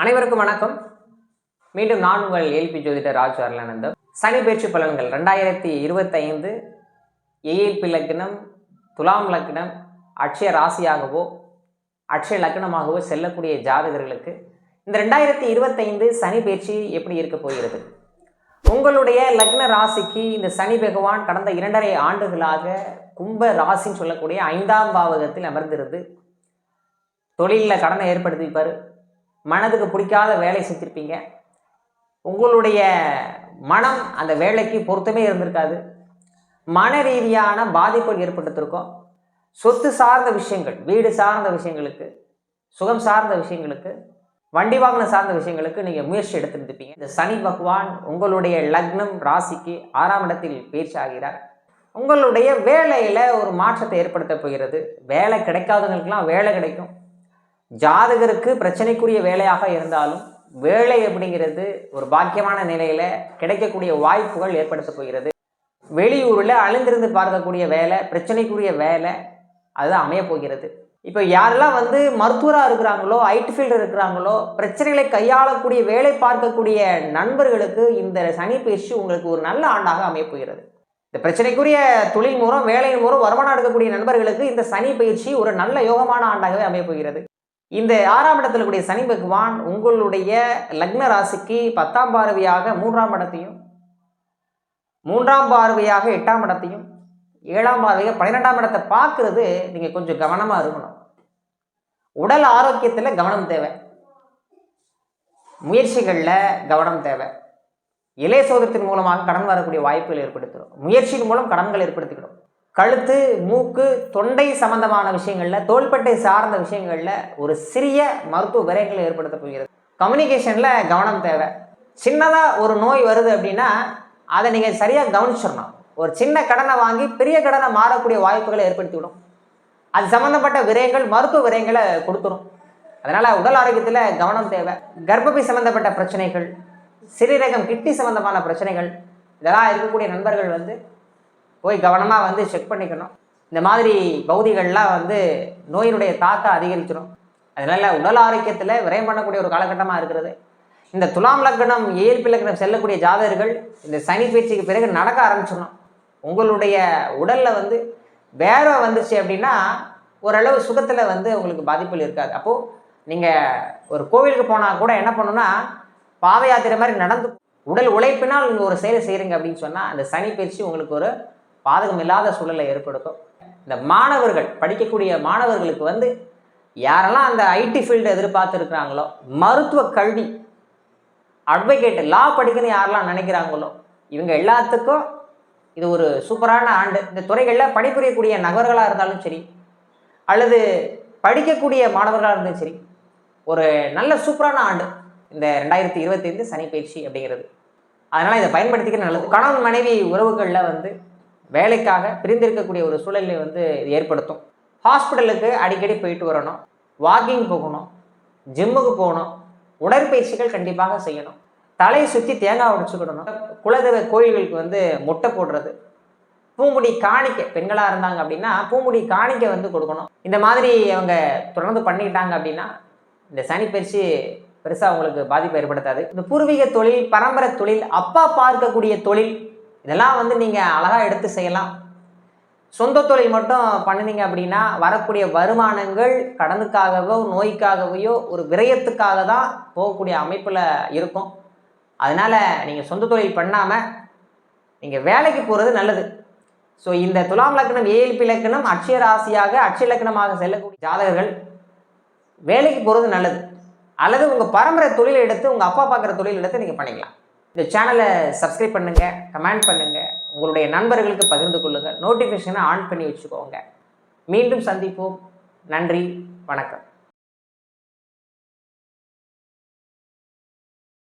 அனைவருக்கும் வணக்கம். மீண்டும் நான் உங்கள் ஏல்பி ஜோதிடர் ராஜ் அருளானந்தம். சனி பயிற்சி பலன்கள் ரெண்டாயிரத்தி இருபத்தைந்து ஏஎல்பி லக்னம் துலாம் லக்னம் அட்சய ராசியாகவோ அட்சய லக்னமாகவோ செல்லக்கூடிய ஜாதகர்களுக்கு இந்த ரெண்டாயிரத்தி இருபத்தைந்து சனி பயிற்சி எப்படி இருக்க போகிறது? உங்களுடைய லக்ன ராசிக்கு இந்த சனி பகவான் கடந்த இரண்டரை ஆண்டுகளாக கும்ப ராசின்னு சொல்லக்கூடிய ஐந்தாம் பாவகத்தில் அமர்ந்திருந்து தொழிலில் கடனை ஏற்படுத்திப்பார். மனதுக்கு பிடிக்காத வேலை செஞ்சுருப்பீங்க. உங்களுடைய மனம் அந்த வேலைக்கு பொருத்தமே இருந்திருக்காது. மன ரீதியான பாதிப்புகள் ஏற்பட்டுருக்கோம் சொத்து சார்ந்த விஷயங்கள் வீடு சார்ந்த விஷயங்களுக்கு சுகம் சார்ந்த விஷயங்களுக்கு வண்டி வாகனம் சார்ந்த விஷயங்களுக்கு நீங்கள் முயற்சி எடுத்துருந்துப்பீங்க இந்த சனி பகவான் உங்களுடைய லக்னம் ராசிக்கு ஆறாம் இடத்தில் பயிற்சி ஆகிறார். உங்களுடைய வேலையில் ஒரு மாற்றத்தை ஏற்படுத்த போகிறது. வேலை கிடைக்காதவங்களுக்கெல்லாம் வேலை கிடைக்கும். ஜாதகருக்கு பிரச்சனைக்குரிய வேலையாக இருந்தாலும் வேலை அப்படிங்கிறது ஒரு பாக்கியமான நிலையில் கிடைக்கக்கூடிய வாய்ப்புகள் ஏற்படுத்த போகிறது. வெளியூரில் அழிந்திருந்து பார்க்கக்கூடிய வேலை பிரச்சனைக்குரிய வேலை அதுதான் அமைய போகிறது. இப்போ யாரெல்லாம் வந்து மருத்துவராக இருக்கிறாங்களோ ஐடி ஃபீல்டு இருக்கிறாங்களோ பிரச்சனைகளை கையாளக்கூடிய வேலை பார்க்கக்கூடிய நண்பர்களுக்கு இந்த சனி பயிற்சி உங்களுக்கு ஒரு நல்ல ஆண்டாக அமையப்போகிறது இந்த பிரச்சனைக்குரிய தொழில் மூலம் வேலையின் மூலம் வருமானம் எடுக்கக்கூடிய நண்பர்களுக்கு இந்த சனி பயிற்சி ஒரு நல்ல யோகமான ஆண்டாகவே அமையப்போகிறது இந்த ஆறாம் இடத்துல கூடிய சனி பகவான் உங்களுடைய லக்ன ராசிக்கு பத்தாம் பார்வையாக மூன்றாம் இடத்தையும் மூன்றாம் பார்வையாக எட்டாம் இடத்தையும் ஏழாம் பார்வையாக பன்னிரெண்டாம் இடத்தை பார்க்கறது நீங்கள் கொஞ்சம் கவனமாக இருக்கணும். உடல் ஆரோக்கியத்தில் கவனம் தேவை. முயற்சிகளில் கவனம் தேவை. இளைய சோதத்தின் மூலமாக கடன் வரக்கூடிய வாய்ப்புகள் ஏற்படுத்திடும் முயற்சியின் மூலம் கடன்கள் ஏற்படுத்திக்கிடும். கழுத்து மூக்கு தொண்டை சம்பந்தமான விஷயங்களில் தோள்பட்டை சார்ந்த விஷயங்களில் ஒரு சிறிய மருத்துவ விரயங்களை ஏற்படுத்த போகிறது. கம்யூனிகேஷனில் கவனம் தேவை. சின்னதாக ஒரு நோய் வருது அப்படின்னா அதை நீங்கள் சரியாக கவனிச்சிடணும். ஒரு சின்ன கடனை வாங்கி பெரிய கடனை மாறக்கூடிய வாய்ப்புகளை ஏற்படுத்திவிடும். அது சம்மந்தப்பட்ட விரயங்கள் மருத்துவ விரயங்களை கொடுத்துரும். அதனால் உடல் ஆரோக்கியத்தில் கவனம் தேவை. கர்ப்பப்பை சம்மந்தப்பட்ட பிரச்சனைகள் சிறுநீரகம் கிட்னி சம்மந்தமான பிரச்சனைகள் இதெல்லாம் இருக்கக்கூடிய நண்பர்கள் வந்து போய் கவனமாக வந்து செக் பண்ணிக்கணும். இந்த மாதிரி பகுதிகள்லாம் வந்து நோயினுடைய தாக்கம் அதிகரிச்சிடும் அதனால் உடல் ஆரோக்கியத்தில் விரயம் பண்ணக்கூடிய ஒரு காலகட்டமாக இருக்கிறது. இந்த துலாம் லக்னம் இயல்பு லக்னம் செல்லக்கூடிய ஜாதகர்கள் இந்த சனி பயிற்சிக்கு பிறகு நடக்க ஆரம்பிச்சிடணும் உங்களுடைய உடலில் வந்து வேற வந்துச்சு அப்படின்னா ஓரளவு சுகத்தில் வந்து உங்களுக்கு பாதிப்புகள் இருக்காது. அப்போது நீங்கள் ஒரு கோவிலுக்கு போனால் கூட என்ன பண்ணணும்னா பாத யாத்திரை மாதிரி நடந்து உடல் உழைப்பினால் நீங்கள் ஒரு செயலை செய்கிறீங்க அப்படின்னு சொன்னால் அந்த சனி பயிற்சி உங்களுக்கு ஒரு பாதகம் இல்லாத சூழலை ஏற்படுத்தும். இந்த மாணவர்கள் படிக்கக்கூடிய மாணவர்களுக்கு வந்து யாரெல்லாம் அந்த ஐடி ஃபீல்டு எதிர்பார்த்துருக்குறாங்களோ மருத்துவ கல்வி அட்வொகேட் லா படிக்கணும்னு யாரெல்லாம் நினைக்கிறாங்களோ இவங்க எல்லாத்துக்கும் இது ஒரு சூப்பரான ஆண்டு. இந்த துறைகளில் பணிபுரியக்கூடிய நகர்களாக இருந்தாலும் சரி அல்லது படிக்கக்கூடிய மாணவர்களாக இருந்தாலும் சரி ஒரு நல்ல சூப்பரான ஆண்டு. இந்த ரெண்டாயிரத்தி இருபத்தைந்து சனி பயிற்சி அப்படிங்கிறது. அதனால் இதை பயன்படுத்திக்க நல்லது. கணவன் மனைவி உறவுகளில் வந்து வேலைக்காக பிரிந்திருக்கக்கூடிய ஒரு சூழலை வந்து ஏற்படுத்தும். ஹாஸ்பிட்டலுக்கு அடிக்கடி போயிட்டு வரணும். வாக்கிங் போகணும். ஜிம்முக்கு போகணும். உடற்பயிற்சிகள் கண்டிப்பாக செய்யணும். தலையை சுற்றி தேங்காய் உடைச்சுக்கிடணும். குலதெய்வ கோயில்களுக்கு வந்து முட்டை போடுறது. பூமுடி காணிக்கை பெண்களாக இருந்தாங்க அப்படின்னா பூமுடி காணிக்கை வந்து கொடுக்கணும். இந்த மாதிரி அவங்க தொடர்ந்து பண்ணிக்கிட்டாங்க அப்படின்னா இந்த சனி பயிற்சி பெருசாக அவங்களுக்கு பாதிப்பு ஏற்படுத்தாது. இந்த பூர்வீக தொழில் பரம்பரை தொழில் அப்பா பார்க்கக்கூடிய தொழில் இதெல்லாம் வந்து நீங்கள் அழகாக எடுத்து செய்யலாம். சொந்த தொழில் மட்டும் பண்ணினீங்க அப்படின்னா வரக்கூடிய வருமானங்கள் கடனுக்காகவோ நோய்க்காகவையோ ஒரு விரயத்துக்காக தான் போகக்கூடிய அமைப்பில் இருக்கும். அதனால் நீங்கள் சொந்த தொழில் பண்ணாமல் நீங்கள் வேலைக்கு போகிறது நல்லது. ஸோ இந்த துலாம் லக்னம் ஏஎல்பி லக்னம் அட்சய ராசியாக அட்சய லக்னமாக செல்லக்கூடிய ஜாதகர்கள் வேலைக்கு போகிறது நல்லது. அல்லது உங்கள் பரம்பரை தொழில் எடுத்து உங்கள் அப்பா பார்க்குற தொழில் எடுத்து நீங்கள் பண்ணிக்கலாம். இந்த சேனலை சப்ஸ்கிரைப் பண்ணுங்கள் கமெண்ட் பண்ணுங்கள் உங்களுடைய நண்பர்களுக்கு பகிர்ந்து கொள்ளுங்கள் நோட்டிஃபிகேஷனை ஆன் பண்ணி வச்சுக்கோங்க. மீண்டும் சந்திப்போம். நன்றி வணக்கம்.